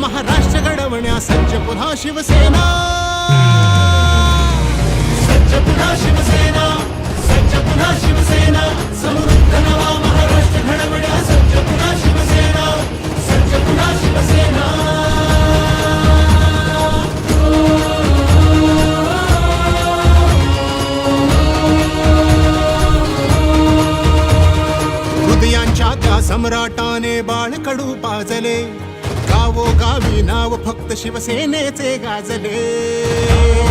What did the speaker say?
महाराष्ट्र घडवण्या सज्ज पुन्हा शिवसेना. सज्ज पुन्हा शिवसेना सज्ज पुन्हा शिवसेना. समृद्ध नवा महाराष्ट्र घडवण्या सज्ज पुन्हा शिवसेना सज्ज पुन्हा शिवसेना. हृदयांच्या त्या सम्राटाने बाळकडू पाजले गावो गावी नाव फक्त शिवसेनेचे गाजले.